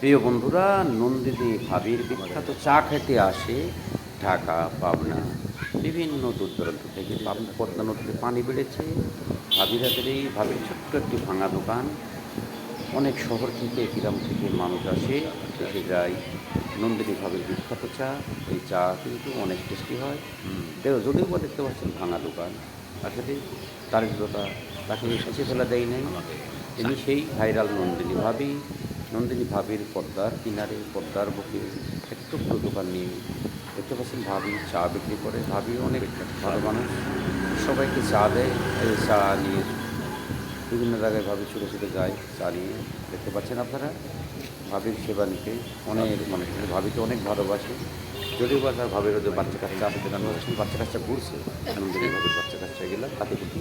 প্রিয় বন্ধুরা নন্দিনী ভাবির বিখ্যাত চা খেতে আসে ঢাকা পাবনা বিভিন্ন দূর দূরান্ত থেকে। পাবনা পদ্মা নদীতে পানি বেড়েছে। ভাবিরাদের এই ভাবির ছোট্ট একটি ভাঙা দোকান। অনেক শহর থেকে গ্রাম থেকে মানুষ আসে এসে যায় নন্দিনী ভাবির বিখ্যাত চা। এই চা কিন্তু অনেক টেস্টি হয়। দেখো যদিও বা দেখতে পাচ্ছেন ভাঙা দোকান। আসলে দারিদ্রতা তাকে শেষে ফেলা দেয় নাই তিনি সেই ভাইরাল নন্দিনী ভাবি। নন্দিনী ভাবির পর্দার কিনারে পর্দার বুকে একটু দোকান নিয়ে দেখতে পাচ্ছেন ভাবি চা বিক্রি করে। ভাবি অনেক ভালো মানুষ। সবাইকে চা দেয় এই চা নিয়ে বিভিন্ন জায়গায় ভাবি ছুটে ছুটে যায় চা নিয়ে। দেখতে পাচ্ছেন আপনারা? ভাবির সেবা নিতে অনেক মানুষ ভাবিকে অনেক ভালোবাসে। যদিও বা তার ভাবির ওদের বাচ্চা কাচ্চা আছে যেন বাচ্চা কাচ্চা ঘুরছে। নন্দিনী ভাবির বাচ্চা কাচ্চা গেলাম তাতে কিন্তু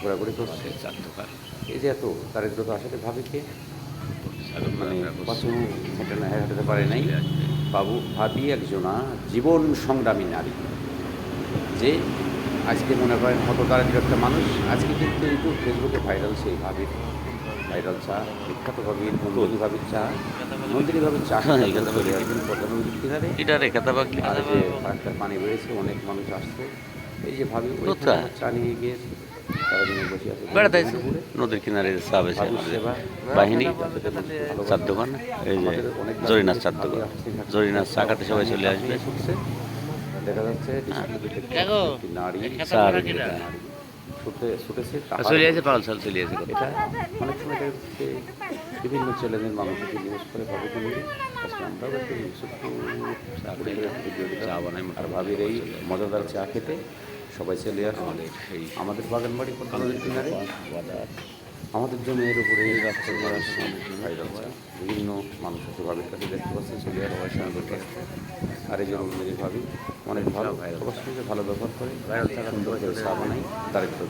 ঘোরাঘুরি করছে। চার দোকান। এই যে এত দারিদ্রতা আসলে ভাবিকে মানে পশু হেঁটে না হেঁটাতে পারে নাই। বাবু ভাবি একজনা জীবন সংগ্রামী নারী। যে আজকে মনে করেন হত দারিদ্র একটা মানুষ আজকে কিন্তু ইউটিউব ফেসবুকে ভাইরাল সেই ভাবির ভাইরাল চা বিখ্যাত ভাবির নন্দিনী ভাবির চা নন্দিনী ভাবির চা প্রধানমন্ত্রী এটা রেখা দেবা আর যে পানি বেড়েছে অনেক মানুষ আসছে। এই যে ভাবি চা নিয়ে গিয়েছে নদীর কিনারে বেছে ভাবির বাহিনী চার দোকান এই যে জরিনার চার দোকান। জরিনার চা খাতে সবাই চলে আসবে। ছুটছে দেখা যাচ্ছে নারী। চলে আসে পাগল সাল চলে আসে এটা অনেক সময় দেখা যাচ্ছে বিভিন্ন চ্যানেলের মানুষকে জিজ্ঞেস করে ভাবে তুমি আজকে আমরাও একটু। চা বানাই আর ভাবির এই মজাদার চা খেতে সবাই চলে আসে এই আমাদের বাগানবাড়ি আমাদের কিনারে? আমাদের জমির উপরে বিভিন্ন মানুষ আছে ভাবির কাছে দেখতে পাচ্ছে চলে আসে সঙ্গে করতে আর এই জন্য ভাবি অনেক ভালো ভালো। ব্যবহার করে সুন্দর করে চা বানাই দারিদ্র